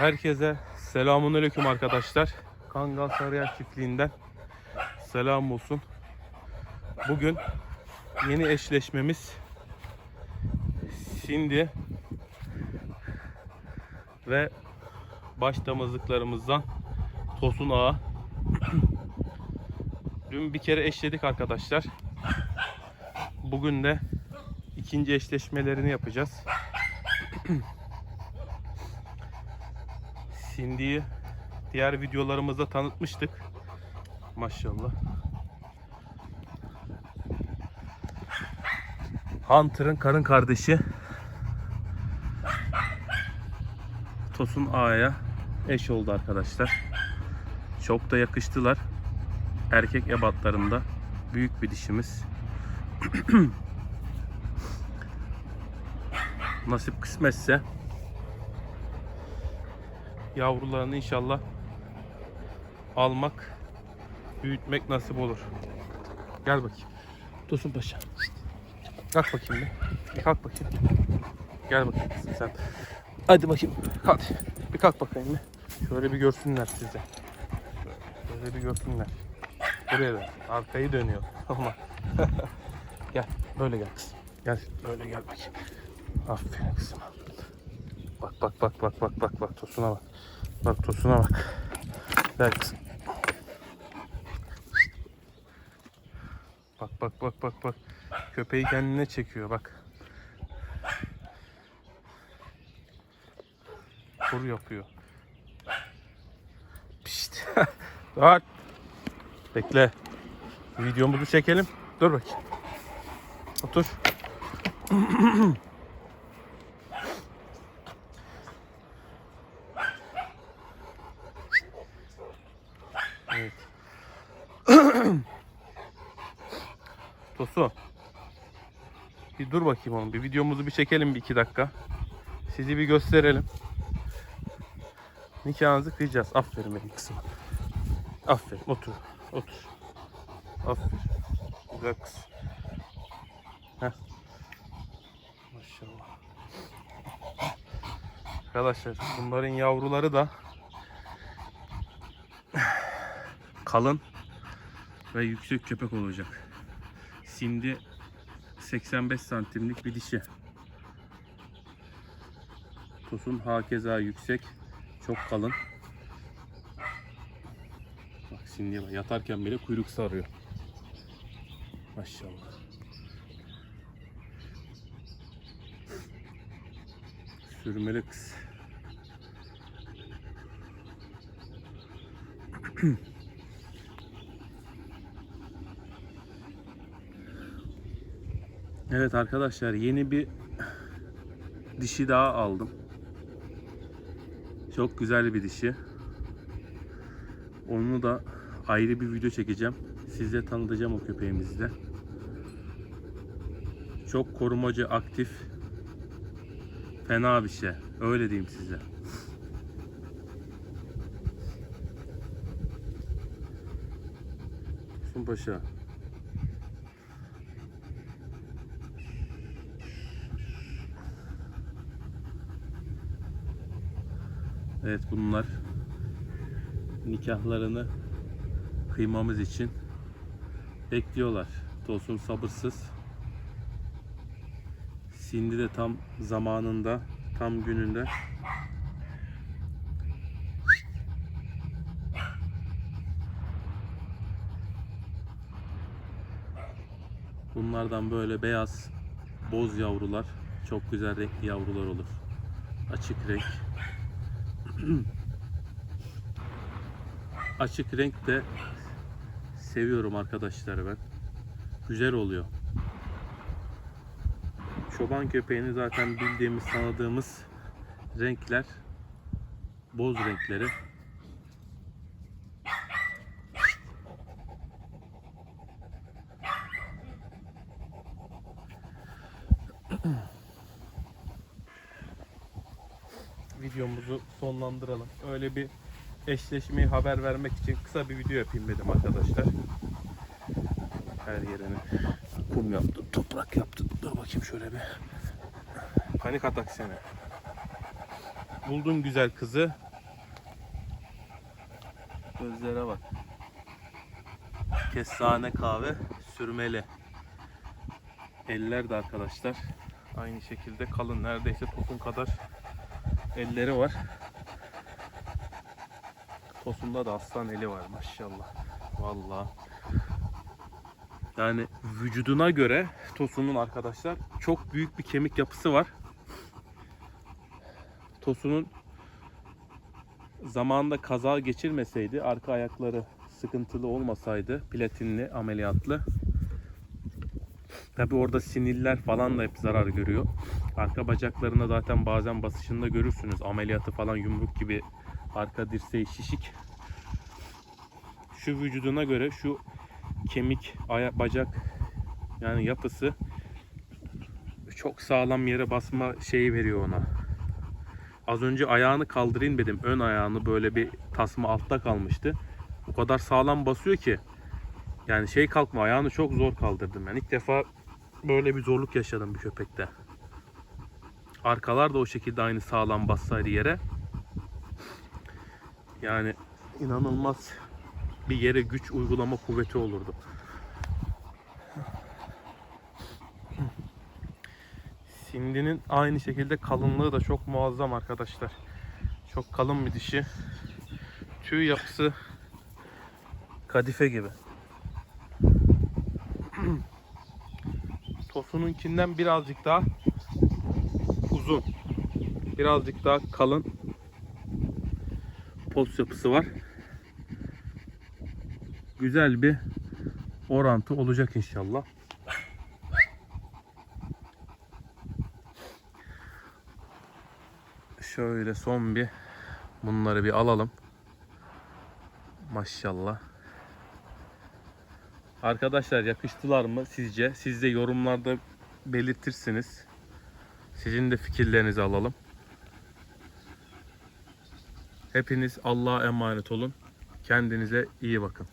Herkese selamun aleyküm arkadaşlar. Kangal Sarıyer çiftliğinden selam olsun. Bugün yeni eşleşmemiz Cindy ve baş damızlıklarımızdan Tosun Ağa. Dün bir kere eşledik arkadaşlar. Bugün de ikinci eşleşmelerini yapacağız. Cindy'yi diğer videolarımızda tanıtmıştık. Maşallah. Hunter'ın karın kardeşi Tosun Ağa'ya eş oldu arkadaşlar. Çok da yakıştılar. Erkek ebatlarında büyük bir dişimiz. Nasip kısmetse yavrularını inşallah almak, büyütmek nasip olur. Gel bakayım. Tosun Paşa. Kalk bakayım bir. Bir kalk bakayım. Gel bakayım sen. Hadi bakayım. Hadi. Bir kalk bakayım bir. Şöyle bir görsünler sizi. Şöyle bir görsünler. Buraya da. Arkayı dönüyor. Ama. gel. Böyle gel kızım. Gel. Böyle gel bakayım. Aferin kızım. Bak bak bak bak bak bak bak tosuna bak. Bak tosuna bak. Gel kızım. Bak bak bak bak bak. Köpeği kendine çekiyor bak. Kur yapıyor. Pişt. Rahat. Bekle. Videomuzu çekelim. Dur bakayım. Otur. Evet. Tosu. Bir dur bakayım oğlum. Bir videomuzu bir çekelim bir iki dakika. Sizi bir gösterelim. Nikahınızı kıyacağız. Aferin benim kızım. Aferin. Otur. Otur. Aferin. Güzel kız. Heh. Maşallah. Arkadaşlar bunların yavruları da kalın ve yüksek köpek olacak. Şimdi 85 santimlik bir dişi. Tosun hakeza yüksek, çok kalın. Bak şimdi bak, yatarken bile kuyruk sarıyor. Maşallah. Sürmeli kız. Evet arkadaşlar yeni bir dişi daha aldım. Çok güzel bir dişi. Onu da ayrı bir video çekeceğim. Size tanıtacağım o köpeğimizi de. Çok korumacı, aktif. Fena bir şey. Öyle diyeyim size. Sun Paşa. Evet bunlar nikahlarını kıymamız için bekliyorlar. Tosun sabırsız. Sindi de tam zamanında, tam gününde. Bunlardan böyle beyaz, boz yavrular, çok güzel renkli yavrular olur. Açık renk. Açık renk de seviyorum arkadaşlar ben. Güzel oluyor. Çoban köpeğini zaten bildiğimiz, tanıdığımız renkler boz renkleri. videomuzu sonlandıralım. Öyle bir eşleşmeyi haber vermek için kısa bir video yapayım dedim arkadaşlar. Her yerine kum yaptım, toprak yaptım. Dur bakayım şöyle bir. Panik atak seni. Buldun güzel kızı. Gözlere bak. Kestane kahve sürmeli. Eller de arkadaşlar aynı şekilde kalın. Neredeyse tosun kadar elleri var. Tosunda da aslan eli var maşallah. Vallahi. Yani vücuduna göre Tosun'un arkadaşlar çok büyük bir kemik yapısı var. Tosun'un zamanında kaza geçirmeseydi, arka ayakları sıkıntılı olmasaydı, platinli ameliyatlı. Tabi orada sinirler falan da hep zarar görüyor. Arka bacaklarında zaten bazen basışında görürsünüz. Ameliyatı falan yumruk gibi arka dirseği şişik. Şu vücuduna göre şu kemik, ayak, bacak yani yapısı çok sağlam yere basma şeyi veriyor ona. Az önce ayağını kaldırayım dedim. Ön ayağını böyle bir tasma altta kalmıştı. O kadar sağlam basıyor ki yani şey kalkma ayağını çok zor kaldırdım. Ben ilk defa böyle bir zorluk yaşadım bir köpekte. Arkalar da o şekilde aynı sağlam bassaydı yere. Yani inanılmaz bir yere güç uygulama kuvveti olurdu. Sindinin aynı şekilde kalınlığı da çok muazzam arkadaşlar. Çok kalın bir dişi. Tüy yapısı kadife gibi. Tosununkinden birazcık daha uzun. Birazcık daha kalın post yapısı var. Güzel bir orantı olacak inşallah. Şöyle son bir bunları bir alalım. Maşallah. Arkadaşlar yakıştılar mı sizce? Siz de yorumlarda belirtirsiniz. Sizin de fikirlerinizi alalım. Hepiniz Allah'a emanet olun. Kendinize iyi bakın.